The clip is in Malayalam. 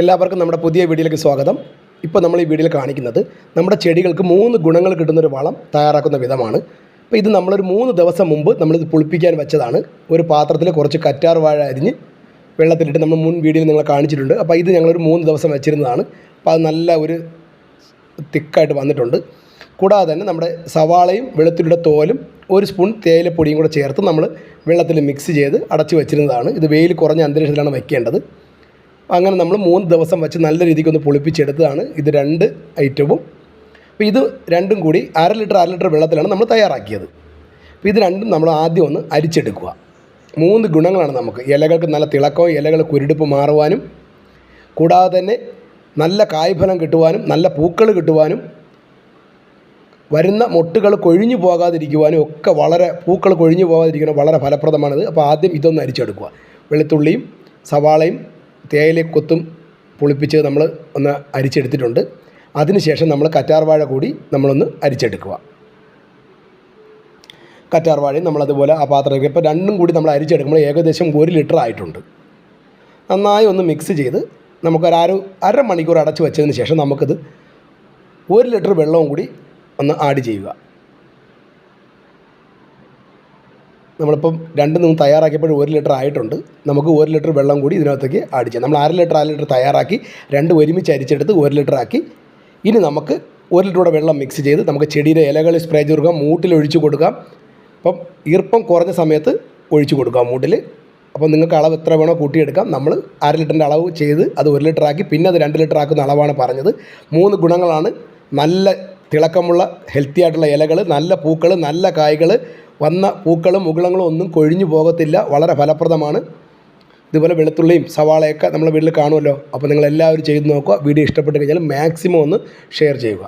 എല്ലാവർക്കും നമ്മുടെ പുതിയ വീഡിയോയിലേക്ക് സ്വാഗതം. ഇപ്പോൾ നമ്മൾ ഈ വീഡിയോയിൽ കാണിക്കുന്നത് നമ്മുടെ ചെടികൾക്ക് മൂന്ന് ഗുണങ്ങൾ കിട്ടുന്നൊരു വളം തയ്യാറാക്കുന്ന വിധമാണ്. അപ്പോൾ ഇത് നമ്മളൊരു മൂന്ന് ദിവസം മുമ്പ് നമ്മളിത് പുളിപ്പിക്കാൻ വെച്ചതാണ്. ഒരു പാത്രത്തിൽ കുറച്ച് കറ്റാർ വാഴ അരിഞ്ഞ് വെള്ളത്തിലിട്ട് നമ്മൾ മുൻ വീഡിയോയിൽ നിങ്ങളെ കാണിച്ചിട്ടുണ്ട്. അപ്പോൾ ഇത് ഞങ്ങളൊരു മൂന്ന് ദിവസം വെച്ചിരുന്നതാണ്. അപ്പോൾ അത് നല്ല ഒരു തിക്കായിട്ട് വന്നിട്ടുണ്ട്. കൂടാതെ തന്നെ നമ്മുടെ സവാളയും വെളുത്തുള്ളിയുടെ തോലും ഒരു സ്പൂൺ തേയിലപ്പൊടിയും കൂടെ ചേർത്ത് നമ്മൾ വെള്ളത്തിൽ മിക്സ് ചെയ്ത് അടച്ചു വെച്ചിരുന്നതാണ്. ഇത് വെയിൽ കുറഞ്ഞ അന്തരീക്ഷത്തിലാണ് വെക്കേണ്ടത്. അങ്ങനെ നമ്മൾ മൂന്ന് ദിവസം വെച്ച് നല്ല രീതിക്ക് ഒന്ന് പൊളിപ്പിച്ചെടുത്തതാണ്. ഇത് രണ്ട് ഐറ്റവും. അപ്പോൾ ഇത് രണ്ടും കൂടി അര ലിറ്റർ അര ലിറ്റർ വെള്ളത്തിലാണ് നമ്മൾ തയ്യാറാക്കിയത്. അപ്പോൾ ഇത് രണ്ടും നമ്മൾ ആദ്യം ഒന്ന് അരിച്ചെടുക്കുക. മൂന്ന് ഗുണങ്ങളാണ് നമുക്ക്. ഇലകൾക്ക് നല്ല തിളക്കവും ഇലകൾ കുരുടിപ്പ് മാറുവാനും കൂടാതെ തന്നെ നല്ല കായ്ഫലം കിട്ടുവാനും നല്ല പൂക്കൾ കിട്ടുവാനും വരുന്ന മൊട്ടുകൾ കൊഴിഞ്ഞു പോകാതിരിക്കുവാനും ഒക്കെ വളരെ പൂക്കൾ കൊഴിഞ്ഞു പോകാതിരിക്കാനും വളരെ ഫലപ്രദമാണിത്. അപ്പോൾ ആദ്യം ഇതൊന്ന് അരിച്ചെടുക്കുക. വെളുത്തുള്ളിയും സവാളയും തേയില കൊത്തും പൊളിപ്പിച്ച് നമ്മൾ ഒന്ന് അരിച്ചെടുത്തിട്ടുണ്ട്. അതിനുശേഷം നമ്മൾ കറ്റാർവാഴ കൂടി നമ്മളൊന്ന് അരിച്ചെടുക്കുക. കറ്റാർവാഴയും നമ്മളതുപോലെ ആ പാത്രത്തിൽ ഇപ്പോൾ രണ്ടും കൂടി നമ്മൾ അരിച്ചെടുക്കുമ്പോൾ ഏകദേശം ഒരു ലിറ്റർ ആയിട്ടുണ്ട്. നന്നായി ഒന്ന് മിക്സ് ചെയ്ത് നമുക്കൊരു അര മണിക്കൂർ അടച്ച് വെച്ചതിന് ശേഷം നമുക്കിത് ഒരു ലിറ്റർ വെള്ളവും കൂടി ഒന്ന് ആഡ് ചെയ്യുക. നമ്മളിപ്പം രണ്ട് നിന്ന് തയ്യാറാക്കിയപ്പോൾ ഒരു ലിറ്റർ ആയിട്ടുണ്ട്. നമുക്ക് ഒരു ലിറ്റർ വെള്ളം കൂടി ഇതിനകത്തേക്ക് ആഡ് ചെയ്യാം. നമ്മൾ അര ലിറ്റർ അര ലിറ്റർ തയ്യാറാക്കി രണ്ട് ഒരുമിച്ച് അരിച്ചെടുത്ത് ഒരു ലിറ്റർ ആക്കി. ഇനി നമുക്ക് ഒരു ലിറ്ററൂടെ വെള്ളം മിക്സ് ചെയ്ത് നമുക്ക് ചെടിയുടെ ഇലകൾ സ്പ്രേ ചെയ്ത് കൊടുക്കാം മൂട്ടിൽ ഒഴിച്ചു കൊടുക്കാം. അപ്പം ഈർപ്പം കുറഞ്ഞ സമയത്ത് ഒഴിച്ചു കൊടുക്കാം മൂട്ടിൽ അപ്പം നിങ്ങൾക്ക് അളവ് എത്ര വേണോ കൂട്ടിയെടുക്കാം. നമ്മൾ അര ലിറ്ററിന്റെ അളവ് ചെയ്ത് അത് ഒരു ലിറ്റർ ആക്കി. പിന്നെ അത് രണ്ട് ലിറ്റർ ആക്കുന്ന അളവാണ് പറഞ്ഞത്. മൂന്ന് ഗുണങ്ങളാണ് നല്ല തിളക്കമുള്ള ഹെൽത്തി ആയിട്ടുള്ള ഇലകൾ നല്ല പൂക്കൾ നല്ല കായ്കൾ വന്ന പൂക്കളും മുകുളങ്ങളും ഒന്നും കൊഴിഞ്ഞു പോകത്തില്ല. വളരെ ഫലപ്രദമാണ്. ഇതുപോലെ വെളുത്തുള്ളിയും സവാളയൊക്കെ നമ്മളെ വീട്ടിൽ കാണുമല്ലോ. അപ്പോൾ നിങ്ങളെല്ലാവരും ചെയ്ത് നോക്കുക. വീഡിയോ ഇഷ്ടപ്പെട്ട് കഴിഞ്ഞാൽ മാക്സിമം ഒന്ന് ഷെയർ ചെയ്യുക.